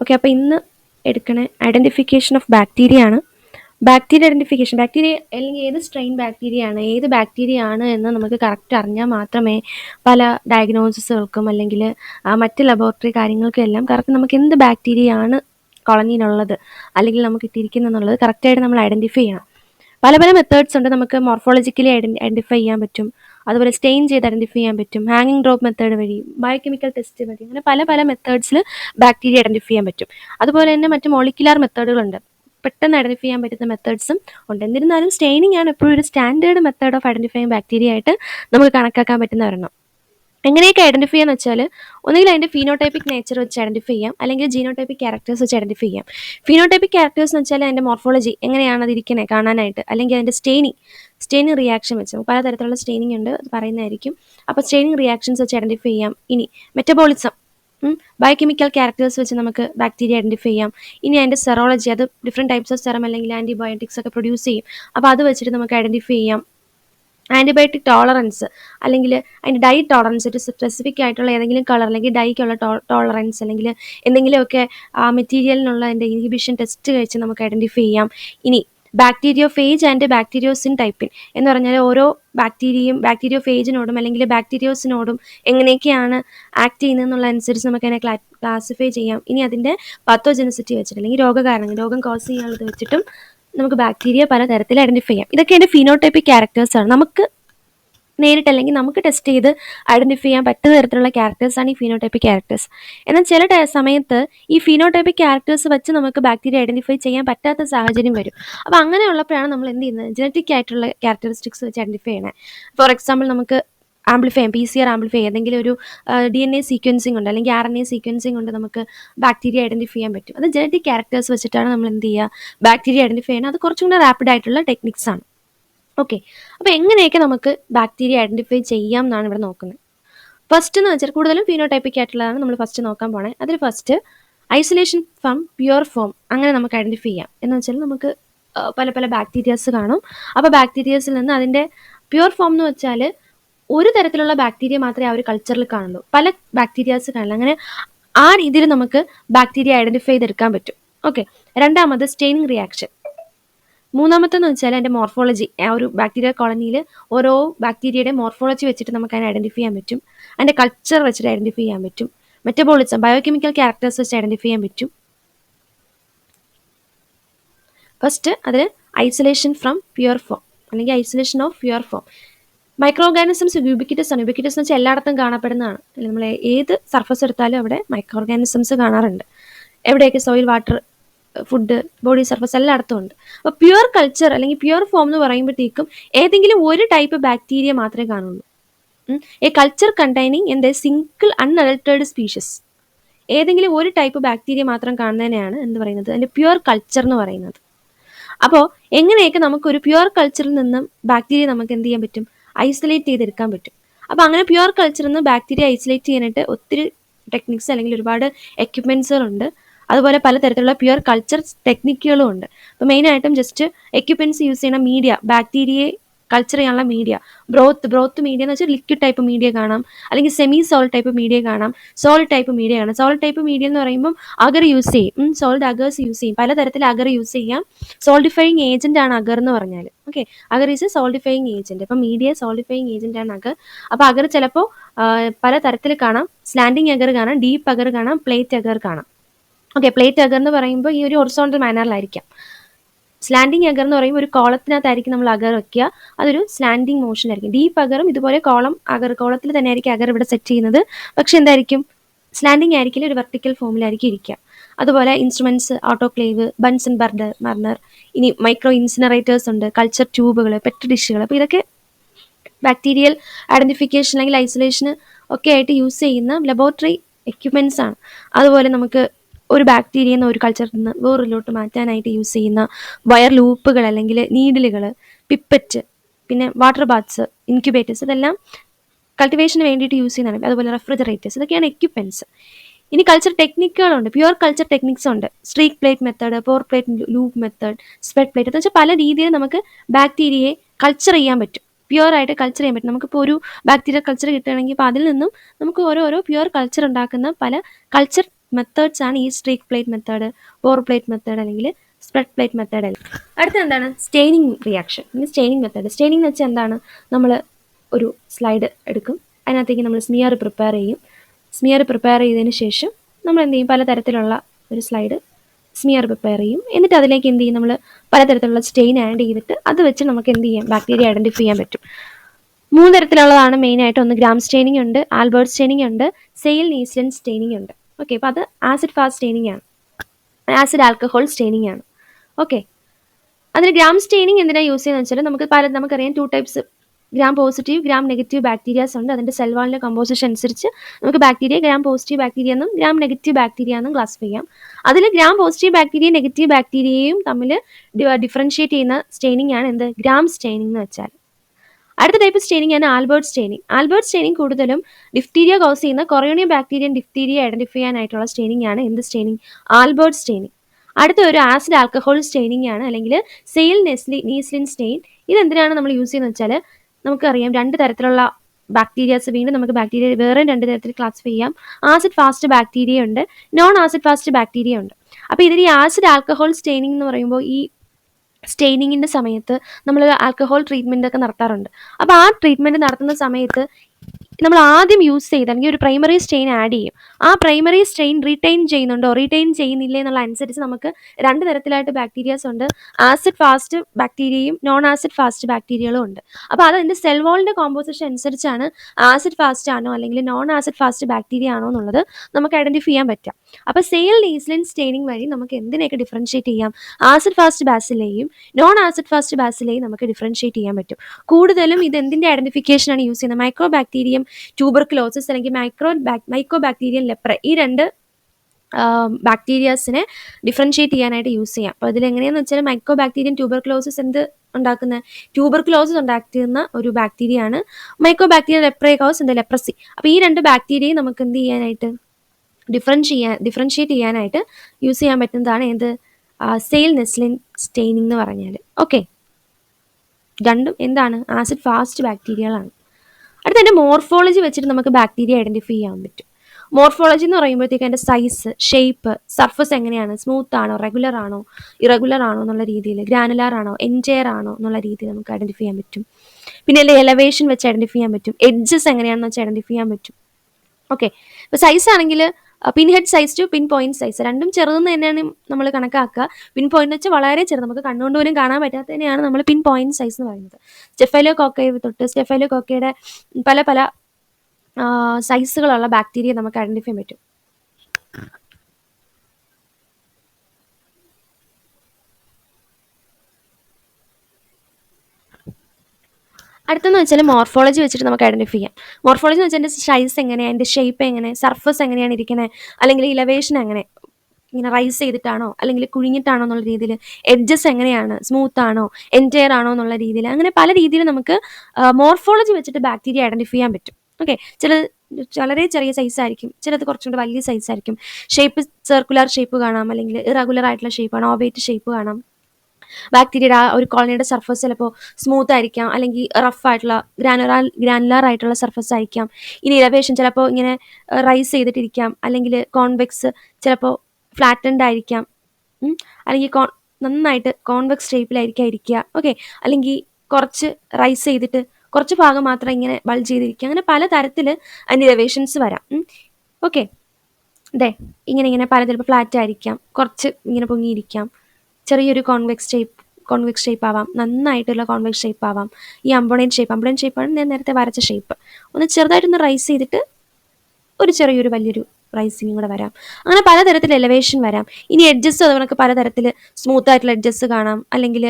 Okay അപ്പോൾ ഇന്ന് എടുക്കണ ഐഡന്റിഫിക്കേഷൻ ഓഫ് ബാക്ടീരിയ ആണ്. ബാക്ടീരിയ ഐഡന്റിഫിക്കേഷൻ ബാക്ടീരിയ അല്ലെങ്കിൽ ഏത് സ്ട്രെയിൻ ബാക്ടീരിയ ആണ് ഏത് ബാക്ടീരിയ ആണ് എന്ന് നമുക്ക് കറക്റ്റ് അറിഞ്ഞാൽ മാത്രമേ പല ഡയഗ്നോസിസുകൾക്കും അല്ലെങ്കിൽ മറ്റ് ലബോറട്ടറി കാര്യങ്ങൾക്കും എല്ലാം കറക്റ്റ് നമുക്ക് എന്ത് ബാക്ടീരിയ ആണ് കോളനിയിലുള്ളത് അല്ലെങ്കിൽ നമുക്ക് ഇട്ടിരിക്കുന്നെന്നുള്ളത് കറക്റ്റായിട്ട് നമ്മൾ ഐഡന്റിഫൈ ചെയ്യണം. പല പല മെത്തേഡ്സ് ഉണ്ട്. നമുക്ക് മോർഫോളജിക്കലി ഐഡന്റിഫൈ ചെയ്യാൻ പറ്റും. അതുപോലെ സ്റ്റെയിൻ ചെയ്ത് ഐഡന്റിഫൈ ചെയ്യാൻ പറ്റും. ഹാങ്ങിങ് ഡ്രോപ്പ് മെത്തേഡ് വഴി ബയോകെമിക്കൽ ടെസ്റ്റ് വഴി അങ്ങനെ പല പല മെത്തേഡ്സിൽ ബാക്ടീരിയ ഐഡന്റിഫൈ ചെയ്യാൻ പറ്റും. അതുപോലെ തന്നെ മറ്റ് മോളിക്കുലാർ മെത്തേഡുകളുണ്ട്. പെട്ടെന്ന് ഐഡന്റിഫൈ ചെയ്യാൻ പറ്റുന്ന മെത്തേഡ്സും ഉണ്ട്. എന്നിരുന്നാലും സ്റ്റെയിനിങ് ആണ് എപ്പോഴും ഒരു standard method of identifying bacteria ആയിട്ട് നമുക്ക് കണക്കാക്കാൻ പറ്റുന്ന ഒരെണ്ണം. എങ്ങനെയൊക്കെ ഐഡന്റിഫൈ ചെയ്യാന്ന് വെച്ചാൽ ഒന്നുകിൽ അതിന്റെ ഫീനോടൈപ്പിക് നേച്ചർ വെച്ച് ഐഡന്റിഫൈ ചെയ്യാം. അല്ലെങ്കിൽ ജീനോടൈപ്പിക് ക്യാരക്ടേഴ്സ് വെച്ച് ഐഡന്റിഫൈ ചെയ്യാം. ഫീനോടൈപ്പിക് ക്യാരക്ടേഴ്സ് എന്ന് വെച്ചാൽ അതിന്റെ മോർഫോളജി എങ്ങനെയാണ് അതിരിക്കുന്നത് കാണാനായിട്ട്? അല്ലെങ്കിൽ അതിന്റെ സ്റ്റെയിനിങ് സ്റ്റെയിനിങ് റിയാക്ഷൻ വെച്ച്. നമുക്ക് പലതരത്തിലുള്ള സ്റ്റെയിനിങ് ഉണ്ട് അത് പറയുന്നതായിരിക്കും. അപ്പോൾ സ്റ്റെയിനിങ് റിയാക്ഷൻസ് വെച്ച് ഐഡന്റിഫൈ ചെയ്യാം. ഇനി മെറ്റബോളിസം ബയോകെമിക്കൽ ക്യാരക്ടേഴ്സ് വെച്ച് നമുക്ക് ബാക്ടീരിയ ഐഡന്റിഫൈ ചെയ്യാം. ഇനി അതിന്റെ സെറോളജി അത് ഡിഫറെന്റ് ടൈപ്സ് ഓഫ് സെറം അല്ലെങ്കിൽ ആന്റിബയോട്ടിക്സ് ഒക്കെ പ്രൊഡ്യൂസ് ചെയ്യും. അപ്പോൾ അത് വെച്ചിട്ട് നമുക്ക് ഐഡന്റിഫൈ ചെയ്യാം. ആന്റിബയോട്ടിക് ടോളറൻസ് അല്ലെങ്കിൽ അതിന്റെ ഡൈ ടോളറൻസ് ഒരു സ്പെസിഫിക് ആയിട്ടുള്ള ഏതെങ്കിലും കളർ അല്ലെങ്കിൽ ഡൈക്കുള്ള ടോളറൻസ് അല്ലെങ്കിൽ എന്തെങ്കിലുമൊക്കെ ആ മെറ്റീരിയലിനുള്ള അതിന്റെ ഇൻഹിബിഷൻ ടെസ്റ്റ് കഴിച്ച് നമുക്ക് ഐഡന്റിഫൈ ചെയ്യാം. ഇനി bacteriophage and bacteriocin typing എന്ന് പറഞ്ഞാൽ ഓരോ ബാക്ടീരിയയും ബാക്ടീരിയോ ഫേജിനോടും അല്ലെങ്കിൽ ബാക്ടീരിയോസിനോടും എങ്ങനെയൊക്കെയാണ് ആക്ട് ചെയ്യുന്നതെന്നുള്ള അനുസരിച്ച് നമുക്ക് അതിനെ ക്ലാസിഫൈ ചെയ്യാം. ഇനി അതിന്റെ പത്തോജനസിറ്റി വെച്ചിട്ട് അല്ലെങ്കിൽ രോഗകാരണം രോഗം കോസ് ചെയ്യാനുള്ളത് വെച്ചിട്ടും നമുക്ക് ബാക്ടീരിയ പല തരത്തിൽ ഐഡന്റിഫൈ ചെയ്യാം. ഇതൊക്കെ എന്റെ ഫിനോടൈപ്പിക് ക്യാരക്ടേഴ്സാണ് നമുക്ക് നേരിട്ട് അല്ലെങ്കിൽ നമുക്ക് ടെസ്റ്റ് ചെയ്ത് ഐഡന്റിഫൈ ചെയ്യാൻ പറ്റുന്ന തരത്തിലുള്ള ക്യാരക്ടേഴ്സ് ആണ് ഈ ഫിനോടൈപ്പിക് ക്യാരക്ടേഴ്സ് എന്നാൽ ചില സമയത്ത് ഈ ഫിനോടൈപ്പിക് ക്യാരക്ടേഴ്സ് വെച്ച് നമുക്ക് ബാക്ടീരിയ ഐഡന്റിഫൈ ചെയ്യാൻ പറ്റാത്ത സാഹചര്യം വരും. അപ്പോൾ അങ്ങനെയുള്ളപ്പോഴാണ് നമ്മൾ എന്ത് ചെയ്യുന്നത്? ജനറ്റിക് ആയിട്ടുള്ള ക്യാരക്ടറിസ്റ്റിക്സ് വെച്ച് ഐഡന്റിഫൈ ചെയ്യണേ. ഫോർ എക്സാമ്പിൾ നമുക്ക് ആംപ്ലിഫൈ ചെയ്യാം പി സി ആർ ആംപ്ലിഫൈ ഏതെങ്കിലും ഒരു ഡി എൻ എ സീക്വൻസിങ് ഉണ്ട് അല്ലെങ്കിൽ ആർ എൻ എ സീക്വൻസിങ് കൊണ്ട് നമുക്ക് ബാക്ടീരിയ ഐഡന്റിഫൈ ചെയ്യാൻ പറ്റും. അത് ജനറ്റിക് ക്യാരക്ടേഴ്സ് വെച്ചിട്ടാണ് നമ്മൾ എന്ത് ചെയ്യുക? ബാക്ടീരിയ ഐഡന്റിഫൈ ചെയ്യണം. അത് കുറച്ചും കൂടെ റാപ്പിഡ് ആയിട്ടുള്ള ടെക്നിക്സ് ആണ്. ഓക്കെ അപ്പോൾ എങ്ങനെയൊക്കെ നമുക്ക് ബാക്ടീരിയ ഐഡന്റിഫൈ ചെയ്യാം എന്നാണ് ഇവിടെ നോക്കുന്നത്. ഫസ്റ്റ് എന്ന് വെച്ചാൽ കൂടുതലും ഫീനോടൈപ്പിക് ആയിട്ടുള്ളതാണ് നമ്മൾ ഫസ്റ്റ് നോക്കാൻ പോണേ. അതിൽ first isolation from pure form അങ്ങനെ നമുക്ക് ഐഡന്റിഫൈ ചെയ്യാം. എന്ന് വെച്ചാൽ നമുക്ക് പല പല ബാക്ടീരിയാസ് കാണും. അപ്പോൾ ബാക്ടീരിയസിൽ നിന്ന് അതിന്റെ പ്യുവർ ഫോം എന്ന് വെച്ചാൽ ഒരു തരത്തിലുള്ള ബാക്ടീരിയ മാത്രമേ ആ ഒരു കൾച്ചറിൽ കാണുള്ളൂ. പല ബാക്ടീരിയാസ് കാണില്ല അങ്ങനെ ആ രീതിയിൽ നമുക്ക് ബാക്ടീരിയ ഐഡന്റിഫൈ ചെയ്തെടുക്കാൻ പറ്റും. ഓക്കെ രണ്ടാമത് സ്റ്റെയിനിങ് റിയാക്ഷൻ മൂന്നാമത്തെന്ന് വെച്ചാൽ അതിന്റെ മോർഫോളജി ആ ഒരു ബാക്ടീരിയ കോളനിയിൽ ഓരോ ബാക്ടീരിയയുടെ മോർഫോളജി വെച്ചിട്ട് നമുക്ക് അതിനെ ഐഡന്റിഫൈ ചെയ്യാൻ പറ്റും. അതിന്റെ കൾച്ചർ വെച്ചിട്ട് ഐഡന്റിഫൈ ചെയ്യാൻ പറ്റും. മെറ്റബോളിസം ബയോകെമിക്കൽ ക്യാരക്ടേഴ്സ് വെച്ച് ഐഡന്റിഫൈ ചെയ്യാൻ പറ്റും. ഫസ്റ്റ് അതിൽ ഐസൊലേഷൻ ഫ്രം പ്യുർ ഫോം അല്ലെങ്കിൽ isolation of pure form micro organisms ubiquitous ആണ്. യൂബിക്കിറ്റസ് എന്ന് വെച്ചാൽ എല്ലായിടത്തും കാണപ്പെടുന്നതാണ്. നമ്മൾ ഏത് സർഫസ് എടുത്താലും അവിടെ മൈക്രോ ഓർഗാനിസംസ് കാണാറുണ്ട്. എവിടെയൊക്കെ soil water food body surface എല്ലായിടത്തും ഉണ്ട് അപ്പോൾ പ്യുവർ കൾച്ചർ അല്ലെങ്കിൽ പ്യുവർ ഫോം എന്ന് പറയുമ്പോഴത്തേക്കും ഏതെങ്കിലും ഒരു ടൈപ്പ് ബാക്ടീരിയ മാത്രമേ കാണുള്ളൂ. എ കൾച്ചർ കണ്ടെയ്നിങ് എന്ത് സിംഗിൾ അൺഅഡൽറ്റേഡ് സ്പീഷ്യസ് ഏതെങ്കിലും ഒരു ടൈപ്പ് ബാക്ടീരിയ മാത്രം കാണുന്നതിനെയാണ് എന്ത് പറയുന്നത്? അതിന്റെ പ്യുവർ കൾച്ചർ എന്ന് പറയുന്നത്. അപ്പോൾ എങ്ങനെയൊക്കെ നമുക്ക് ഒരു പ്യുവർ കൾച്ചറിൽ നിന്നും ബാക്ടീരിയ നമുക്ക് എന്ത് ചെയ്യാൻ പറ്റും? ഐസൊലേറ്റ് ചെയ്തെടുക്കാൻ പറ്റും. അപ്പോൾ അങ്ങനെ പ്യുവർ കൾച്ചറിൽ നിന്ന് ബാക്ടീരിയ ഐസൊലേറ്റ് ചെയ്യാനായിട്ട് ഒത്തിരി ടെക്നിക്സ് അല്ലെങ്കിൽ ഒരുപാട് എക്യുപ്മെൻസുകളുണ്ട് അതുപോലെ പലതരത്തിലുള്ള പ്യുവർ കൾച്ചർ ടെക്നിക്കുകളും ഉണ്ട്. അപ്പോൾ മെയിനായിട്ടും ജസ്റ്റ് എക്യുപ്മെന്റ്സ് യൂസ് ചെയ്യുന്ന മീഡിയ ബാക്ടീരിയയെ കൾച്ചർ ചെയ്യാനുള്ള മീഡിയ ബ്രോത്ത് ബ്രോത്ത് മീഡിയ എന്ന് വെച്ചാൽ ലിക്വിഡ് ടൈപ്പ് മീഡിയ കാണാം. അല്ലെങ്കിൽ സെമി സോൾ ടൈപ്പ് മീഡിയ കാണാം. സോൾഡ് ടൈപ്പ് മീഡിയ കാണാം. സോൾഡ് ടൈപ്പ് മീഡിയ എന്ന് പറയുമ്പോൾ അഗർ യൂസ് ചെയ്യും. സോൾഡ് അഗേഴ്സ് യൂസ് ചെയ്യും. പലതരത്തിൽ അഗർ യൂസ് ചെയ്യാം. സോൾഡിഫൈങ് ഏജന്റ് ആണ് അഗർ എന്ന് പറഞ്ഞാൽ okay agar is a solidifying agent അപ്പം മീഡിയ സോൾഡിഫൈങ് ഏജന്റ് ആണ് അഗർ അപ്പോൾ അഗർ ചിലപ്പോൾ പല തരത്തിൽ കാണാം. സ്ലാൻഡിങ് അഗർ കാണാം. ഡീപ്പ് അഗർ കാണാം. പ്ലേറ്റ് അഗർ കാണാം. ഓക്കെ പ്ലേറ്റ് അഗർ എന്ന് പറയുമ്പോൾ ഈ ഒരു ഒറിസോണ്ടൽ മാനറിലായിരിക്കാം സ്ലാൻഡിങ് അഗർ എന്ന് പറയുമ്പോൾ ഒരു കോളത്തിനകത്തായിരിക്കും നമ്മൾ അഗർ വെക്കുക. അതൊരു സ്ലാൻഡിങ് മോഷനായിരിക്കും ഡീപ്പ് അഗറും ഇതുപോലെ കോളം അഗർ കോളത്തിൽ തന്നെ ആയിരിക്കും അഗർ ഇവിടെ സെറ്റ് ചെയ്യുന്നത്. പക്ഷെ എന്തായിരിക്കും? സ്ലാൻഡിങ് ആയിരിക്കില്ല ഒരു വെർട്ടിക്കൽ ഫോമിലായിരിക്കും ഇരിക്കുക. അതുപോലെ instruments autoclave Bunsen burner burner ഇനി മൈക്രോ ഇൻസിനറേറ്റേഴ്സ് ഉണ്ട് കൾച്ചർ ട്യൂബുകൾ പെറ്റ് ഡിഷുകൾ അപ്പോൾ ഇതൊക്കെ ബാക്ടീരിയൽ ഐഡന്റിഫിക്കേഷൻ അല്ലെങ്കിൽ ഐസൊലേഷന് ഒക്കെ ആയിട്ട് യൂസ് ചെയ്യുന്ന ലബോറട്ടറി എക്യുപ്മെന്റ്സ് ആണ്. അതുപോലെ നമുക്ക് ഒരു ബാക്ടീരിയ എന്ന ഒരു കൾച്ചറിൽ നിന്ന് വേറൊരിലോട്ട് മാറ്റാനായിട്ട് യൂസ് ചെയ്യുന്ന വയർ ലൂപ്പുകൾ അല്ലെങ്കിൽ നീഡിലുകൾ പിപ്പറ്റ് പിന്നെ വാട്ടർ ബാത്ത്സ് ഇൻക്യുബേറ്റേഴ്സ് ഇതെല്ലാം കൾട്ടിവേഷന് വേണ്ടിയിട്ട് യൂസ് ചെയ്യുന്നതാണ്. അതുപോലെ റെഫ്രിജറേറ്റേഴ്സ് ഇതൊക്കെയാണ് എക്യുപ്മെന്റ്സ് ഇനി കൾച്ചർ ടെക്നിക്കുകളുണ്ട് പ്യുവർ കൾച്ചർ ടെക്നിക്സ് ഉണ്ട്. Streak plate method pour plate loop method spread plate എന്ന് വെച്ചാൽ പല രീതിയിൽ നമുക്ക് ബാക്ടീരിയയെ കൾച്ചർ ചെയ്യാൻ പറ്റും. പ്യുവർ ആയിട്ട് കൾച്ചർ ചെയ്യാൻ പറ്റും. നമുക്കിപ്പോൾ ഒരു ബാക്ടീരിയ കൾച്ചർ കിട്ടുകയാണെങ്കിൽ അപ്പോൾ അതിൽ നിന്നും നമുക്ക് ഓരോ ഓരോ പ്യുവർ കൾച്ചർ ഉണ്ടാക്കുന്ന പല കൾച്ചർ മെത്തേഡ്സ് ആണ് ഈ streak plate method pour plate method അല്ലെങ്കിൽ സ്പ്രെഡ് പ്ലേറ്റ് മെത്തേഡ് അല്ലെങ്കിൽ അടുത്ത എന്താണ്? സ്റ്റെയിനിങ് റിയാക്ഷൻ ഇനി സ്റ്റെയിനിങ് മെത്തേഡ് സ്റ്റെയിനിങ് വെച്ചാൽ എന്താണ്? നമ്മൾ ഒരു സ്ലൈഡ് എടുക്കും. അതിനകത്തേക്ക് നമ്മൾ സ്മിയർ പ്രിപ്പയർ ചെയ്യും. സ്മിയർ പ്രിപ്പയർ ചെയ്തതിന് ശേഷം നമ്മൾ എന്ത് ചെയ്യും? പലതരത്തിലുള്ള ഒരു സ്ലൈഡ് സ്മിയർ പ്രിപ്പയർ ചെയ്യും. എന്നിട്ട് അതിലേക്ക് എന്ത് ചെയ്യും? നമ്മൾ പലതരത്തിലുള്ള സ്റ്റെയിൻ ആഡ് ചെയ്തിട്ട് അത് വെച്ച് നമുക്ക് എന്ത് ചെയ്യാം? ബാക്ടീരിയ ഐഡന്റിഫൈ ചെയ്യാൻ പറ്റും. മൂന്ന് തരത്തിലുള്ളതാണ് മെയിനായിട്ട് ഒന്ന് ഗ്രാം സ്റ്റെയിനിങ് ഉണ്ട് ആൽബർട്ട് സ്റ്റെയിനിങ് ഉണ്ട് സെയിൽ നീസ്ലൻ സ്റ്റെയിനിങ് ഉണ്ട്. ഓക്കെ അപ്പോൾ അത് ആസിഡ് ഫാസ്റ്റ് സ്റ്റെയിനിങ് ആണ്. ആസിഡ് ആൽക്കഹോൾ സ്റ്റെയിനിങ് ആണ്. ഓക്കെ അതിന് ഗ്രാം സ്റ്റെയിനിങ് എന്തിനാണ് യൂസ് ചെയ്യുന്നത് വെച്ചാൽ നമുക്ക് പല നമുക്കറിയാം two types gram positive gram negative bacterias ഉണ്ട്. അതിന്റെ സെൽ വാളിന്റെ കമ്പോസിഷൻ അനുസരിച്ച് നമുക്ക് ബാക്ടീരിയ ഗ്രാം പോസിറ്റീവ് ബാക്ടീരിയ എന്നും ഗ്രാം നെഗറ്റീവ് ബാക്ടീരിയ എന്നും ക്ലാസിഫൈ ചെയ്യാം. അതിൽ ഗ്രാം പോസിറ്റീവ് ബാക്ടീരിയ നെഗറ്റീവ് ബാക്ടീരിയയും തമ്മിൽ ഡിഫറൻഷിയേറ്റ് ചെയ്യുന്ന സ്റ്റെയിനിങ് ആണ് എന്ത്? ഗ്രാം സ്റ്റെയിനിങ് എന്ന് വെച്ചാൽ അടുത്ത ടൈപ്പ് സ്റ്റെയിനിങ് ആണ് ആൽബർട്ട് സ്റ്റെയിനിങ് ആൽബർട്ട് സ്റ്റെയിനിങ് കൂടുതലും ഡിഫ്തീരിയ കോസ് ചെയ്യുന്ന കൊറോണിയ ബാക്ടീരിയൻ ഡിഫ്തീരിയ ഐഡന്റിഫൈ ചെയ്യാനായിട്ടുള്ള സ്റ്റെയിനിങ് ആണ് എന്ത് സ്റ്റെയിനിങ് ആൽബർട്ട് സ്റ്റെയിനിങ് അടുത്ത ഒരു ആസിഡ് ആൽക്കഹോൾ സ്റ്റെയിനിങ് ആണ് അല്ലെങ്കിൽ സെയിൽ നെസ്ലി നീസ്ലിൻ സ്റ്റെയിൻ ഇതെന്തിനാണ് നമ്മൾ യൂസ് ചെയ്യുന്നത് വെച്ചാൽ നമുക്കറിയാം രണ്ട് തരത്തിലുള്ള ബാക്ടീരിയാസ് വീണ്ടും നമുക്ക് ബാക്ടീരിയ വേറെ രണ്ട് തരത്തിൽ ക്ലാസിഫൈ ചെയ്യാം. ആസിഡ് ഫാസ്റ്റ് ബാക്ടീരിയ ഉണ്ട് നോൺ ആസിഡ് ഫാസ്റ്റ് ബാക്ടീരിയ ഉണ്ട്. അപ്പോൾ ഇതിൽ ഈ ആസിഡ് ആൽക്കഹോൾ സ്റ്റെയിനിങ് എന്ന് പറയുമ്പോൾ ഈ സ്റ്റെയിനിങ്ങിന്റെ സമയത്ത് നമ്മൾ ആൽക്കഹോൾ ട്രീറ്റ്മെന്റ് ഒക്കെ നടത്താറുണ്ട്. അപ്പോൾ ആ ട്രീറ്റ്മെന്റ് നടത്തുന്ന സമയത്ത് നമ്മൾ ആദ്യം യൂസ് ചെയ്ത് അല്ലെങ്കിൽ ഒരു പ്രൈമറി സ്റ്റെയിൻ ആഡ് ചെയ്യും. ആ പ്രൈമറി സ്റ്റെയിൻ റീറ്റെയിൻ ചെയ്യുന്നുണ്ടോ? റീറ്റെയിൻ ചെയ്യുന്നില്ല എന്നുള്ള അനുസരിച്ച് നമുക്ക് രണ്ട് തരത്തിലായിട്ട് ബാക്ടീരിയാസ് ഉണ്ട്. ആസിഡ് ഫാസ്റ്റ് ബാക്ടീരിയയും നോൺ ആസിഡ് ഫാസ്റ്റ് ബാക്ടീരിയകളും ഉണ്ട്. അപ്പോൾ അത് അതിന്റെ സെൽ വാളിന്റെ കോമ്പോസിഷൻ അനുസരിച്ചാണ് ആസിഡ് ഫാസ്റ്റ് ആണോ അല്ലെങ്കിൽ നോൺ ആസിഡ് ഫാസ്റ്റ് ബാക്ടീരിയ ആണോ എന്നുള്ളത് നമുക്ക് ഐഡന്റിഫൈ ചെയ്യാൻ പറ്റുക. അപ്പോൾ സെയിൽ നീസ്ലിൻ സ്റ്റെയിനിങ് വഴി നമുക്ക് എന്തിനെയൊക്കെ ഡിഫറൻഷിയേറ്റ് ചെയ്യാം? ആസിഡ് ഫാസ്റ്റ് ബാസിലെയും നോൺ ആസിഡ് ഫാസ്റ്റ് ബാസിലെയും നമുക്ക് ഡിഫറൻഷിയേറ്റ് ചെയ്യാൻ പറ്റും. കൂടുതലും ഇത് എന്തിന്റെ ഐഡന്റിഫിക്കേഷനാണ് യൂസ് ചെയ്യുന്നത്? മൈക്രോ ബാക്ടീരിയം ട്യൂബർക്ലോസിസ് അല്ലെങ്കിൽ മൈക്രോ മൈക്രോ ബാക്ടീരിയൻ ലെപ്ര ഈ രണ്ട് ബാക്ടീരിയാസിനെ ഡിഫറൻഷിയേറ്റ് ചെയ്യാനായിട്ട് യൂസ് ചെയ്യാം. അപ്പോൾ അതിൽ എങ്ങനെയാണെന്ന് വെച്ചാൽ മൈക്രോ ബാക്ടീരിയൻ ട്യൂബർക്ലോസിസ് എന്ത് ഉണ്ടാക്കുന്ന? ട്യൂബർക്ലോസിസ് ഉണ്ടാക്കുന്ന ഒരു ബാക്ടീരിയ ആണ് മൈക്രോ ബാക്ടീരിയ ലെപ്രേക്കോസ് എന്ത് ലെപ്രസി അപ്പോൾ ഈ രണ്ട് ബാക്ടീരിയയും നമുക്ക് എന്ത് ചെയ്യാനായിട്ട് ഡിഫറൻഷ് ചെയ്യാൻ ഡിഫറൻഷിയേറ്റ് ചെയ്യാനായിട്ട് യൂസ് ചെയ്യാൻ പറ്റുന്നതാണ് ഏത്? സെയിൽ നെസ്ലിൻ സ്റ്റെയിനിങ് എന്ന് പറഞ്ഞാൽ ഓക്കെ രണ്ടും എന്താണ്? ആസിഡ് ഫാസ്റ്റ് ബാക്ടീരിയകളാണ് അടുത്ത എന്റെ മോർഫോളജി വെച്ചിട്ട് നമുക്ക് ബാക്ടീരിയ ഐഡന്റിഫൈ ചെയ്യാൻ പറ്റും. മോർഫോളജി എന്ന് പറയുമ്പോഴത്തേക്ക് അതിന്റെ സൈസ് ഷേപ്പ് സർഫസ് എങ്ങനെയാണ്? സ്മൂത്ത് ആണോ? റെഗുലർ ആണോ? ഇറഗുലർ ആണോ എന്നുള്ള രീതിയിൽ ഗ്രാനുലാർ ആണോ? എൻജയർ ആണോ എന്നുള്ള രീതിയിൽ നമുക്ക് ഐഡന്റിഫൈ ചെയ്യാൻ പറ്റും. പിന്നെ അതിന്റെ എലവേഷൻ വെച്ച് ഐഡന്റിഫൈ ചെയ്യാൻ പറ്റും. എഡ്ജസ് എങ്ങനെയാണെന്ന് വെച്ച് ഐഡന്റിഫൈ ചെയ്യാൻ പറ്റും. ഓക്കെ ഇപ്പോൾ സൈസ് ആണെങ്കിൽ pin head size to pin point size രണ്ടും ചെറുതെന്ന് തന്നെയാണ് നമ്മൾ കണക്കാക്കുക. പിൻ പോയിന്റ് വെച്ചാൽ വളരെ ചെറുത്. നമുക്ക് കണ്ണുകൊണ്ട് പോലും കാണാൻ പറ്റാത്തതിനെയാണ് നമ്മൾ പിൻ പോയിന്റ് സൈസ് എന്ന് പറയുന്നത്. സ്റ്റെഫൈലോ കോക്കയെ തൊട്ട് സ്റ്റെഫൈലോ കോക്കയുടെ പല പല സൈസുകളുള്ള ബാക്ടീരിയ നമുക്ക് ഐഡന്റിഫൈ പറ്റും. അടുത്തെന്ന് വെച്ചാൽ മോർഫോളജി വെച്ചിട്ട് നമുക്ക് ഐഡന്റിഫൈ ചെയ്യാം. മോർഫോളജി എന്ന് വെച്ചാൽ അതിന്റെ സൈസ് എങ്ങനെയാണ് അതിന്റെ ഷേപ്പ് എങ്ങനെ സർഫസ് എങ്ങനെയാണ് ഇരിക്കുന്നത് അല്ലെങ്കിൽ ഇലവേഷൻ എങ്ങനെ ഇങ്ങനെ റൈസ് ചെയ്തിട്ടാണോ അല്ലെങ്കിൽ കുഴിഞ്ഞിട്ടാണോ എന്നുള്ള രീതിയിൽ എഡ്ജസ് എങ്ങനെയാണ് സ്മൂത്ത് ആണോ എന്റയർ ആണോ എന്നുള്ള രീതിയിൽ അങ്ങനെ പല രീതിയിൽ നമുക്ക് മോർഫോളജി വെച്ചിട്ട് ബാക്ടീരിയ ഐഡന്റിഫൈ ചെയ്യാൻ പറ്റും. ഓക്കെ ചില വളരെ ചെറിയ സൈസ് ആയിരിക്കും ചിലത് കുറച്ചും കൂടെ വലിയ സൈസ് ആയിരിക്കും. ഷേപ്പ് സർക്കുലർ ഷേപ്പ് കാണാം അല്ലെങ്കിൽ ഇറഗുലർ ആയിട്ടുള്ള ഷേപ്പ് ഓവേറ്റ് ഷേപ്പ് കാണാം. ബാക്ടീരിയയുടെ ആ ഒരു കോളനിയുടെ സർഫസ് ചിലപ്പോൾ സ്മൂത്ത് ആയിരിക്കാം. അല്ലെങ്കിൽ റഫ് ആയിട്ടുള്ള ഗ്രാനുലാർ ഗ്രാനുലാർ ആയിട്ടുള്ള സർഫസ് ആയിരിക്കാം. ഇനി ഇലവേഷൻ ചിലപ്പോൾ ഇങ്ങനെ റൈസ് ചെയ്തിട്ടിരിക്കാം. അല്ലെങ്കിൽ കോൺവെക്സ് ചിലപ്പോൾ ഫ്ലാറ്റൻഡ് ആയിരിക്കാം. അല്ലെങ്കിൽ കോൺ നന്നായിട്ട് കോൺവെക്സ് ഷേപ്പിലായിരിക്കാം ഇരിക്കുക. ഓക്കെ അല്ലെങ്കിൽ കുറച്ച് റൈസ് ചെയ്തിട്ട് കുറച്ച് ഭാഗം മാത്രം ഇങ്ങനെ ബൾജ് ചെയ്തിരിക്കുക. അങ്ങനെ പല തരത്തിൽ അതിന്റെ ഇലവേഷൻസ് വരാം ഓക്കെ അതെ ഇങ്ങനെ ഇങ്ങനെ പല ചിലപ്പോൾ ഫ്ലാറ്റ് ആയിരിക്കാം. കുറച്ച് ഇങ്ങനെ പൊങ്ങിയിരിക്കാം. ചെറിയൊരു കോൺവെക്സ് ഷേപ്പ് കോൺവെക്സ് ഷേപ്പ് ആവാം. നന്നായിട്ടുള്ള കോൺവെക്സ് ഷേപ്പ് ആവാം. ഈ അമ്പോണൈൻ ഷേപ്പ് അമ്പോണൈൻ ഷേപ്പാണ് ഞാൻ നേരത്തെ വരച്ച ഷേപ്പ് ഒന്ന് ചെറുതായിട്ടൊന്ന് റൈസ് ചെയ്തിട്ട് ഒരു ചെറിയൊരു വലിയൊരു റൈസിങ് കൂടെ വരാം. അങ്ങനെ പലതരത്തിൽ എലവേഷൻ വരാം. ഇനി എഡ്ജസ് നമുക്ക് പലതരത്തിൽ സ്മൂത്ത് ആയിട്ടുള്ള എഡ്ജസ് കാണാം. അല്ലെങ്കിൽ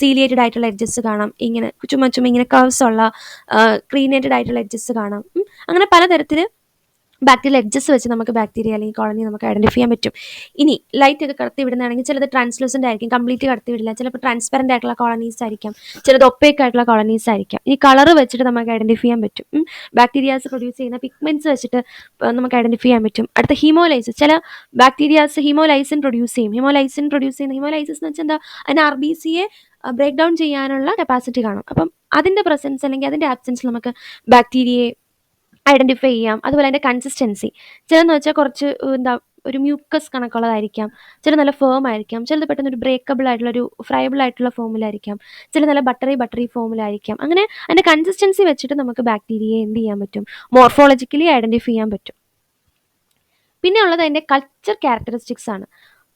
സീലിയേറ്റഡ് ആയിട്ടുള്ള എഡ്ജസ് കാണാം. ഇങ്ങനെ ചുമ്മാ ചുമ്മാ ഇങ്ങനെ കർവ്സ് ഉള്ള ക്രീനേറ്റഡ് ആയിട്ടുള്ള എഡ്ജസ് കാണാം. അങ്ങനെ പലതരത്തിൽ ബാക്ടീരിയൽ എഡ്ജസ് വെച്ച് നമുക്ക് ബാക്ടീരിയ അല്ലെങ്കിൽ കോളനി നമുക്ക് ഐഡന്റിഫൈ ചെയ്യാൻ പറ്റും. ഇനി ലൈറ്റ് ഒക്കെ കടത്തി വിടുന്നതാണെങ്കിൽ ചിലത് ട്രാൻസ്ലൂസന്റ് ആയിരിക്കും കംപ്ലീറ്റ് കടത്തി വിടില്ല. ചിലപ്പോൾ ട്രാൻസ്പെറന്റ് ആയിട്ടുള്ള കോളനീസ് ആയിരിക്കാം ചിലത് ഒപ്പേക്ക് ആയിട്ടുള്ള കോളനീസ് ആയിരിക്കാം. ഈ കളർ വെച്ചിട്ട് നമുക്ക് ഐഡന്റിഫൈ ചെയ്യാൻ പറ്റും. ബാക്ടീരിയാസ് പ്രൊഡ്യൂസ് ചെയ്യുന്ന പിഗ്മെന്റ്സ് വെച്ചിട്ട് നമുക്ക് ഐഡന്റിഫൈ ചെയ്യാൻ പറ്റും. അടുത്ത ഹീമോലൈസിസ് ചില ബാക്ടീരിയാസ് ഹീമോലൈസിൻ പ്രൊഡ്യൂസ് ചെയ്യും. ഹീമോലൈസിൻ പ്രൊഡ്യൂസ് ചെയ്യുന്ന ഹീമോലൈസിസ് എന്ന് വെച്ചാൽ എന്താ? അതിന് ആർ ബി സിയെ ബ്രേക്ക് ഡൗൺ ചെയ്യാനുള്ള കപ്പാസിറ്റി കാണും. അപ്പം അതിന്റെ പ്രസൻസ് അല്ലെങ്കിൽ അതിന്റെ ആബ്സെൻസ് നമുക്ക് ബാക്ടീരിയയെ ഐഡന്റിഫൈ ചെയ്യാം. അതുപോലെ അതിന്റെ കൺസിസ്റ്റൻസി ചിലതെന്ന് വെച്ചാൽ കുറച്ച് എന്താ ഒരു മ്യൂക്കസ് കണക്കുള്ളതായിരിക്കാം. ചില നല്ല ഫേം ആയിരിക്കാം. ചിലത് പെട്ടെന്ന് ഒരു ബ്രേക്കബിൾ ആയിട്ടുള്ള ഒരു ഫ്രൈബിൾ ആയിട്ടുള്ള ഫോമിലായിരിക്കാം ചില നല്ല ബട്ടറി ബട്ടറി ഫോമിലായിരിക്കാം അങ്ങനെ അതിന്റെ കൺസിസ്റ്റൻസി വെച്ചിട്ട് നമുക്ക് ബാക്ടീരിയയെ എന്ത് ചെയ്യാൻ പറ്റും? മോർഫോളജിക്കലി ഐഡന്റിഫൈ ചെയ്യാൻ പറ്റും. പിന്നെ ഉള്ളത് അതിന്റെ കൾച്ചർ ക്യാരക്ടറിസ്റ്റിക്സ് ആണ്.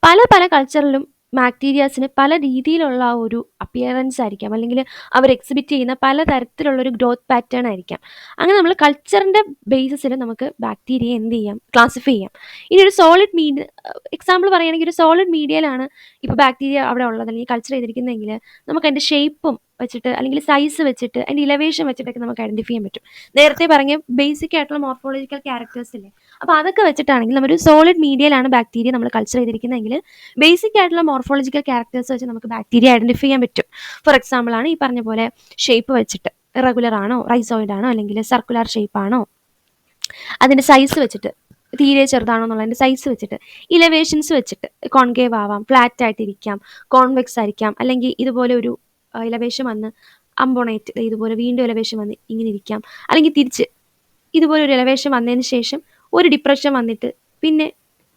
പല പല കൾച്ചറിലും ബാക്ടീരിയാസിന് പല രീതിയിലുള്ള ഒരു അപ്പിയറൻസ് ആയിരിക്കാം. അല്ലെങ്കിൽ അവർ എക്സിബിറ്റ് ചെയ്യുന്ന പല തരത്തിലുള്ള ഒരു ഗ്രോത്ത് പാറ്റേൺ ആയിരിക്കാം. അങ്ങനെ നമ്മൾ കൾച്ചറിന്റെ ബേസിസിൽ നമുക്ക് ബാക്ടീരിയ എന്ത് ചെയ്യാം? ക്ലാസിഫൈ ചെയ്യാം. ഇനി ഒരു സോളിഡ് മീഡിയ എക്സാമ്പിൾ പറയുകയാണെങ്കിൽ ഒരു സോളിഡ് മീഡിയയിലാണ് ഇപ്പോൾ ബാക്ടീരിയ അവിടെ ഉള്ളത്. അല്ലെങ്കിൽ കൾച്ചർ ചെയ്തിരിക്കുന്നതെങ്കിൽ നമുക്ക് അതിന്റെ ഷേപ്പും വെച്ചിട്ട് അല്ലെങ്കിൽ സൈസ് വെച്ചിട്ട് അതിന്റെ ഇലവേഷൻ വെച്ചിട്ടൊക്കെ നമുക്ക് ഐഡന്റിഫൈ ചെയ്യാൻ പറ്റും. നേരത്തെ പറഞ്ഞ ബേസിക് ആയിട്ടുള്ള മോർഫോളജിക്കൽ ക്യാരക്ടേഴ്സ് ഇല്ലേ? അപ്പോൾ അതൊക്കെ വെച്ചിട്ടാണെങ്കിൽ നമ്മൾ സോളിഡ് മീഡിയയിലാണ് ബാക്ടീരിയ നമ്മൾ കൾച്ചർ ചെയ്തിരിക്കുന്നതെങ്കിൽ ബേസിക് ആയിട്ടുള്ള മോർഫോളജിക്കൽ ക്യാരക്ടേഴ്സ് വെച്ച് നമുക്ക് ബാക്ടീരിയ ഐഡന്റിഫൈ ചെയ്യാൻ പറ്റും. ഫോർ എക്സാമ്പിൾ ആണ് ഈ പറഞ്ഞ പോലെ ഷേപ്പ് വെച്ചിട്ട് ഇറഗുലർ ആണോ റൈസോയിഡ് ആണോ അല്ലെങ്കിൽ സർക്കുലർ ഷേപ്പ് ആണോ അതിന്റെ സൈസ് വെച്ചിട്ട് തീരെ ചെറുതാണോ എന്നുള്ളതിന്റെ സൈസ് വെച്ചിട്ട് ഇലവേഷൻസ് വെച്ചിട്ട് കോൺകേവ് ആവാം ഫ്ലാറ്റ് ആയിട്ടിരിക്കാം കോൺവെക്സ് ആയിരിക്കാം അല്ലെങ്കിൽ ഇതുപോലെ ഒരു ഇലവേഷൻ വന്ന് അമ്പോണേറ്റ് ഇതുപോലെ വീണ്ടും ഇലവേഷൻ വന്ന് ഇങ്ങനെ ഇരിക്കാം. അല്ലെങ്കിൽ തിരിച്ച് ഇതുപോലെ ഒരു ഇലവേഷൻ വന്നതിന് ശേഷം ഒരു ഡിപ്രഷൻ വന്നിട്ട് പിന്നെ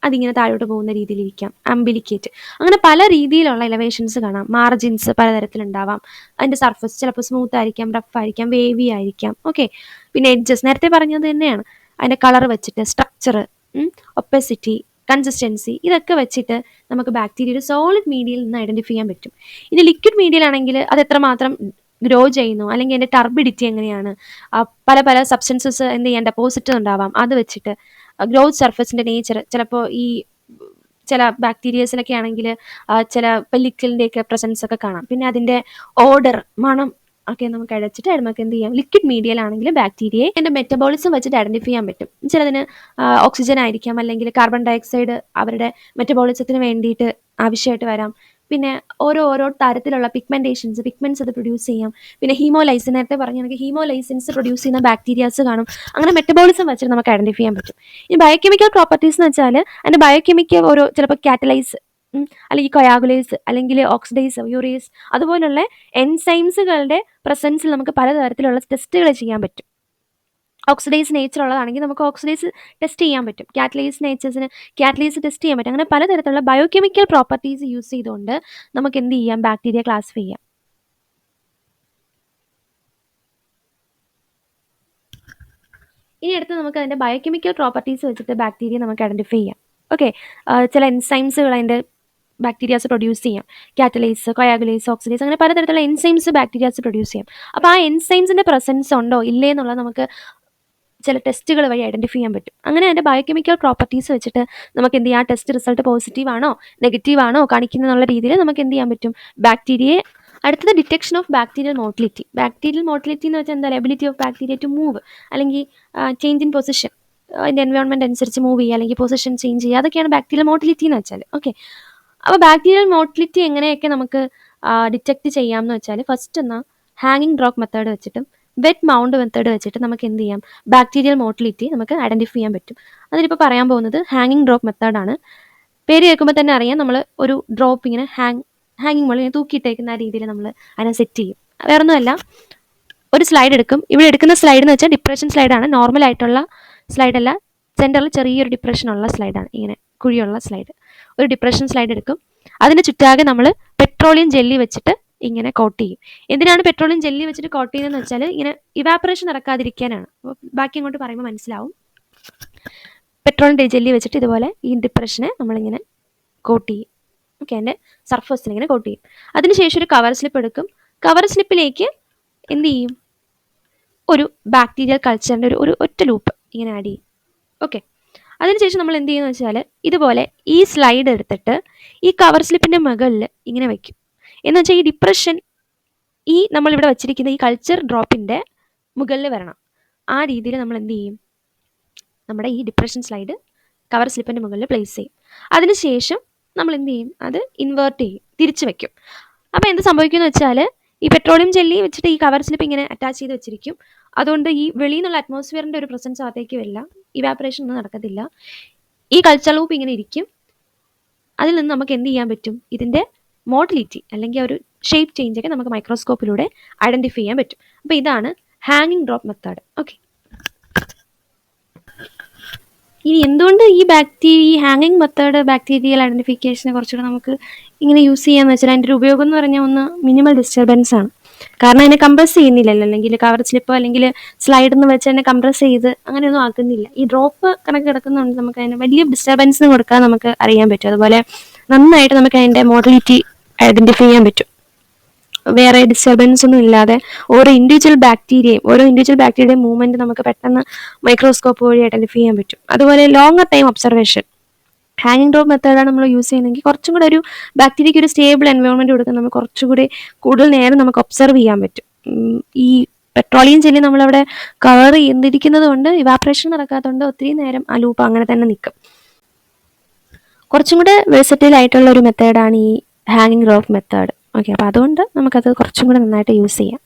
അതിങ്ങനെ താഴോട്ട് പോകുന്ന രീതിയിലിരിക്കാം. അംബിലിക്കേറ്റ് അങ്ങനെ പല രീതിയിലുള്ള എലവേഷൻസ് കാണാം. മാർജിൻസ് പലതരത്തിലുണ്ടാവാം. അതിന്റെ സർഫസ് ചിലപ്പോൾ സ്മൂത്ത് ആയിരിക്കാം റഫ് ആയിരിക്കാം വേവി ആയിരിക്കാം. ഓക്കെ പിന്നെ എഡ്ജസ് നേരത്തെ പറഞ്ഞത് തന്നെയാണ്. അതിന്റെ കളർ വെച്ചിട്ട് സ്ട്രക്ചർ ഒപ്പസിറ്റി കൺസിസ്റ്റൻസി ഇതൊക്കെ വെച്ചിട്ട് നമുക്ക് ബാക്ടീരിയ ഒരു സോളിഡ് മീഡിയയിൽ നിന്ന് ഐഡന്റിഫൈ ചെയ്യാൻ പറ്റും. ഇനി ലിക്വിഡ് മീഡിയയിലാണെങ്കിൽ അത് എത്രമാത്രം ഗ്രോ ചെയ്യുന്നു അല്ലെങ്കിൽ എന്റെ ടർബിഡിറ്റി എങ്ങനെയാണ് പല പല സബ്സ്റ്റൻസസ് എന്ത് ചെയ്യാൻ ഡെപ്പോസിറ്റ് ഉണ്ടാവാം അത് വെച്ചിട്ട് ഗ്രോത്ത് സർഫസിന്റെ നേച്ചർ ചിലപ്പോൾ ഈ ചില ബാക്ടീരിയസിലൊക്കെ ആണെങ്കിൽ ചില പെല്ലിക്കലിന്റെയൊക്കെ പ്രസൻസ് ഒക്കെ കാണാം. പിന്നെ അതിന്റെ ഓർഡർ മണം ഒക്കെ നമുക്ക് അടച്ചിട്ട് നമുക്ക് എന്ത് ചെയ്യാം ലിക്വിഡ് മീഡിയയിലാണെങ്കിൽ ബാക്ടീരിയയെ എന്റെ മെറ്റബോളിസം വെച്ചിട്ട് ഐഡന്റിഫൈ ചെയ്യാൻ പറ്റും. ചിലതിന് ഓക്സിജൻ ആയിരിക്കാം അല്ലെങ്കിൽ കാർബൺ ഡയോക്സൈഡ് അവരുടെ മെറ്റബോളിസത്തിന് വേണ്ടിയിട്ട് ആവശ്യമായിട്ട് വരാം. പിന്നെ ഓരോ ഓരോ തരത്തിലുള്ള പിഗ്മെന്റേഷൻസ് പിഗ്മെന്റ്സ് അത് പ്രൊഡ്യൂസ് ചെയ്യാം. പിന്നെ ഹീമോലൈസിൻ നേരത്തെ പറഞ്ഞു നമുക്ക് ഹീമോലൈസിൻസ് പ്രൊഡ്യൂസ് ചെയ്യുന്ന ബാക്ടീരിയാസ് കാണും. അങ്ങനെ മെറ്റബോളിസം വെച്ചിട്ട് നമുക്ക് ഐഡന്റിഫൈ ചെയ്യാൻ പറ്റും. ഈ ബയോകെമിക്കൽ പ്രോപ്പർട്ടീസ് എന്ന് വെച്ചാൽ അതിന്റെ ബയോകെമിക്കൽ ഓരോ ചിലപ്പോൾ കാറ്റലൈസ് അല്ലെങ്കിൽ കൊയാഗുലേസ് അല്ലെങ്കിൽ ഓക്സിഡൈസ് യൂറീസ് അതുപോലുള്ള എൻസൈംസുകളുടെ പ്രസൻസിൽ നമുക്ക് പലതരത്തിലുള്ള ടെസ്റ്റുകൾ ചെയ്യാൻ പറ്റും. ഓക്സിഡൈസ് നേച്ചർ ഉള്ളതാണെങ്കിൽ നമുക്ക് ഓക്സിഡൈസ് ടെസ്റ്റ് ചെയ്യാൻ പറ്റും. കാറ്റലൈസ് നേച്ചേഴ്സിന് കാറ്റലൈസ് ടെസ്റ്റ് ചെയ്യാൻ പറ്റും. അങ്ങനെ പലതരത്തിലുള്ള ബയോകെമിക്കൽ പ്രോപ്പർട്ടീസ് യൂസ് ചെയ്തുകൊണ്ട് നമുക്ക് എന്ത് ചെയ്യാം? ബാക്ടീരിയ ക്ലാസിഫൈ ചെയ്യാം. ഇനി അടുത്ത് നമുക്ക് അതിന്റെ ബയോകെമിക്കൽ പ്രോപ്പർട്ടീസ് വെച്ചിട്ട് ബാക്ടീരിയ നമുക്ക് ഐഡന്റിഫൈ ചെയ്യാം. ഓക്കെ ചില എൻസൈംസുകൾ അതിന്റെ ബാക്ടീരിയാസ് പ്രൊഡ്യൂസ് ചെയ്യാം. കാറ്റലൈസ് കൊയാഗുലേസ് ഓക്സിഡൈസ് അങ്ങനെ പലതരത്തിലുള്ള എൻസൈംസ് ബാക്ടീരിയാസ് പ്രൊഡ്യൂസ് ചെയ്യാം. അപ്പോൾ ആ എൻസൈംസിന്റെ പ്രസൻസ് ഉണ്ടോ? ഇല്ലേ എന്നുള്ളത് നമുക്ക് ചില ടെസ്റ്റുകൾ വഴി ഐഡന്റിഫൈ ചെയ്യാൻ പറ്റും. അങ്ങനെ അതിന്റെ ബയോകെമിക്കൽ പ്രോപ്പർട്ടീസ് വെച്ചിട്ട് നമുക്ക് എന്ത് ചെയ്യാം? ടെസ്റ്റ് റിസൾട്ട് പോസിറ്റീവ് ആണോ? നെഗറ്റീവ് ആണോ? കാണിക്കുന്നതെന്നുള്ള രീതിയിൽ നമുക്ക് എന്ത് ചെയ്യാൻ പറ്റും? ബാക്ടീരിയയെ അടുത്തത് detection of bacterial motility bacterial motility എന്ന് വെച്ചാൽ എന്താ? Ability of bacteria to move അല്ലെങ്കിൽ ചേഞ്ച് ഇൻ പൊസിഷൻ അതിന്റെ എൻവയോൺമെന്റ് അനുസരിച്ച് മൂവ് ചെയ്യുക. അല്ലെങ്കിൽ പൊസിഷൻ ചേഞ്ച് ചെയ്യുക. അതൊക്കെയാണ് ബാക്ടീരിയൽ മോട്ടിലിറ്റി എന്ന് വെച്ചാൽ. ഓക്കെ അപ്പോൾ ബാക്ടീരിയൽ മോട്ടിലിറ്റി എങ്ങനെയൊക്കെ നമുക്ക് ഡിറ്റക്ട് ചെയ്യാമെന്ന് വെച്ചാൽ ഫസ്റ്റ് എന്നാൽ ഹാങ്ങിങ് ഡ്രോപ്പ് മെത്തേഡ് വെച്ചിട്ടും വെറ്റ് മൗണ്ട് മെത്തേഡ് വെച്ചിട്ട് നമുക്ക് എന്ത് ചെയ്യാം? ബാക്ടീരിയൽ മോട്ടിലിറ്റി നമുക്ക് ഐഡന്റിഫൈ ചെയ്യാൻ പറ്റും. അതിലിപ്പോൾ പറയാൻ പോകുന്നത് ഹാങ്ങിങ് ഡ്രോപ്പ് മെത്തേഡാണ് പേര് കേൾക്കുമ്പോൾ തന്നെ അറിയാം നമ്മൾ ഒരു ഡ്രോപ്പ് ഇങ്ങനെ ഹാങ് ഹാങ്ങിങ് പോലെ തൂക്കിയിട്ടേക്കുന്ന ആ രീതിയിൽ നമ്മൾ അതിനെ സെറ്റ് ചെയ്യും. വേറൊന്നുമല്ല ഒരു സ്ലൈഡ് എടുക്കും. ഇവിടെ എടുക്കുന്ന സ്ലൈഡ് എന്ന് വെച്ചാൽ ഡിപ്രഷൻ സ്ലൈഡാണ് നോർമൽ ആയിട്ടുള്ള സ്ലൈഡല്ല സെന്ററിൽ ചെറിയൊരു ഡിപ്രഷൻ ഉള്ള സ്ലൈഡാണ് ഇങ്ങനെ കുഴിയുള്ള സ്ലൈഡ് ഒരു ഡിപ്രഷൻ സ്ലൈഡ് എടുക്കും. അതിന് ചുറ്റാകെ നമ്മൾ പെട്രോളിയം ജെല്ലി വെച്ചിട്ട് ഇങ്ങനെ കോട്ട് ചെയ്യും. എന്തിനാണ് പെട്രോളിയം ജെല്ലി വെച്ചിട്ട് കോട്ട് ചെയ്യുന്നതെന്ന് വെച്ചാൽ ഇങ്ങനെ ഇവാപ്പറേഷൻ നടക്കാതിരിക്കാനാണ്. ബാക്കി അങ്ങോട്ട് പറയുമ്പോൾ മനസ്സിലാവും. പെട്രോളിയം ജെല്ലി വെച്ചിട്ട് ഇതുപോലെ ഈ ഡിപ്രഷനെ നമ്മളിങ്ങനെ കോട്ട് ചെയ്യും. ഓക്കെ എന്റെ സർഫസിൽ ഇങ്ങനെ കോട്ട് ചെയ്യും. അതിനുശേഷം ഒരു കവർ സ്ലിപ്പ് എടുക്കും. കവർ സ്ലിപ്പിലേക്ക് എന്ത് ചെയ്യും? ഒരു ബാക്ടീരിയൽ കൾച്ചറിന്റെ ഒരു ഒരു ഒറ്റ ലൂപ്പ് ഇങ്ങനെ ആഡ് ചെയ്യും. ഓക്കെ അതിനുശേഷം നമ്മൾ എന്ത് ചെയ്യുന്നത് വെച്ചാൽ ഇതുപോലെ ഈ സ്ലൈഡ് എടുത്തിട്ട് ഈ കവർ സ്ലിപ്പിന്റെ മുകളിൽ ഇങ്ങനെ വെക്കും. എന്ന് വെച്ചാൽ ഈ ഡിപ്രഷൻ ഈ നമ്മളിവിടെ വച്ചിരിക്കുന്ന ഈ കൾച്ചർ ഡ്രോപ്പിന്റെ മുകളിൽ വരണം. ആ രീതിയിൽ നമ്മൾ എന്ത് ചെയ്യും? നമ്മുടെ ഈ ഡിപ്രഷൻ സ്ലൈഡ് കവർ സ്ലിപ്പിന്റെ മുകളിൽ പ്ലേസ് ചെയ്യും. അതിനുശേഷം നമ്മൾ എന്ത് ചെയ്യും? അത് ഇൻവേർട്ട് ചെയ്യും തിരിച്ച് വെക്കും. അപ്പോൾ എന്ത് സംഭവിക്കുമെന്ന് വെച്ചാൽ ഈ പെട്രോളിയം ജെല്ലി വെച്ചിട്ട് ഈ കവർ സ്ലിപ്പ് ഇങ്ങനെ അറ്റാച്ച് ചെയ്ത് വെച്ചിരിക്കും. അതുകൊണ്ട് ഈ വെളിയിൽ നിന്നുള്ള അറ്റ്മോസ്ഫിയറിന്റെ ഒരു പ്രസൻസ് അകത്തേക്ക് വരില്ല ഇവാപ്പറേഷൻ ഒന്നും നടക്കത്തില്ല. ഈ കൾച്ചർ ലൂപ്പ് ഇങ്ങനെ ഇരിക്കും. അതിൽ നിന്ന് നമുക്ക് എന്ത് ചെയ്യാൻ പറ്റും? ഇതിന്റെ മോഡലിറ്റി അല്ലെങ്കിൽ ഒരു ഷേപ്പ് ചേഞ്ച് ഒക്കെ നമുക്ക് മൈക്രോസ്കോപ്പിലൂടെ ഐഡന്റിഫൈ ചെയ്യാൻ പറ്റും. അപ്പോൾ ഇതാണ് ഹാങ്ങിങ് ഡ്രോപ്പ് മെത്തേഡ് ഓക്കെ ഇനി എന്തുകൊണ്ട് ഈ ബാക്ടീരിയ ഈ ഹാങ്ങിങ് മെത്തേഡ് ബാക്ടീരിയൽ ഐഡന്റിഫിക്കേഷനെ കുറച്ചുകൂടെ നമുക്ക് ഇങ്ങനെ യൂസ് ചെയ്യാന്ന് വെച്ചാൽ അതിന്റെ ഉപയോഗം എന്ന് പറഞ്ഞാൽ ഒന്ന് മിനിമൽ ഡിസ്റ്റർബൻസ് ആണ്. കാരണം അതിനെ കംപ്രസ് ചെയ്യുന്നില്ലല്ലോ. അല്ലെങ്കിൽ കവർ സ്ലിപ്പോ അല്ലെങ്കിൽ സ്ലൈഡ് എന്ന് വെച്ച് തന്നെ കംപ്രസ് ചെയ്ത് അങ്ങനെയൊന്നും ആക്കുന്നില്ല. ഈ ഡ്രോപ്പ് കണക്ക് കിടക്കുന്നതുകൊണ്ട് നമുക്ക് അതിന് വലിയ ഡിസ്റ്റർബൻസ് കൊടുക്കാൻ നമുക്ക് അറിയാൻ പറ്റും. അതുപോലെ നന്നായിട്ട് നമുക്ക് അതിന്റെ മോഡലിറ്റി ഐഡന്റിഫൈ ചെയ്യാൻ പറ്റും. വേറെ ഡിസ്റ്റർബൻസ് ഒന്നും ഇല്ലാതെ ഓരോ ഇൻഡിവിജ്വൽ ബാക്ടീരിയയും ഓരോ ഇൻഡിവിജ്വൽ ബാക്ടീരിയയുടെ മൂവ്മെന്റ് നമുക്ക് പെട്ടെന്ന് മൈക്രോസ്കോപ്പ് വഴി ഐഡന്റിഫൈ ചെയ്യാൻ പറ്റും. അതുപോലെ ലോങ്ങർ ടൈം ഒബ്സർവേഷൻ ഹാങ്ങിങ് ഡോർ മെത്തേഡാണ് നമ്മൾ യൂസ് ചെയ്യുന്നതെങ്കിൽ കുറച്ചും കൂടെ ഒരു ബാക്ടീരിയയ്ക്ക് ഒരു സ്റ്റേബിൾ എൻവയോൺമെന്റ് കൊടുക്കാൻ നമുക്ക് കുറച്ചുകൂടി കൂടുതൽ നേരം നമുക്ക് ഒബ്സർവ് ചെയ്യാൻ പറ്റും. ഈ പെട്രോളിയം ചെല്ലി നമ്മളവിടെ കവർ ചെയ്തിരിക്കുന്നത് കൊണ്ട് ഇവാപ്രേഷൻ നടക്കാത്തതുകൊണ്ട് ഒത്തിരി നേരം ആ ലൂപ്പ് അങ്ങനെ തന്നെ നിൽക്കും. കുറച്ചും കൂടെ വെഴ്സറ്റൈൽ ആയിട്ടുള്ള ഒരു മെത്തേഡാണ് ഈ ഹാങ്ങിങ് റോഫ് മെത്തേഡ് ഓക്കെ അപ്പോൾ അതുകൊണ്ട് നമുക്കത് കുറച്ചും കൂടെ നന്നായിട്ട് യൂസ് ചെയ്യാം.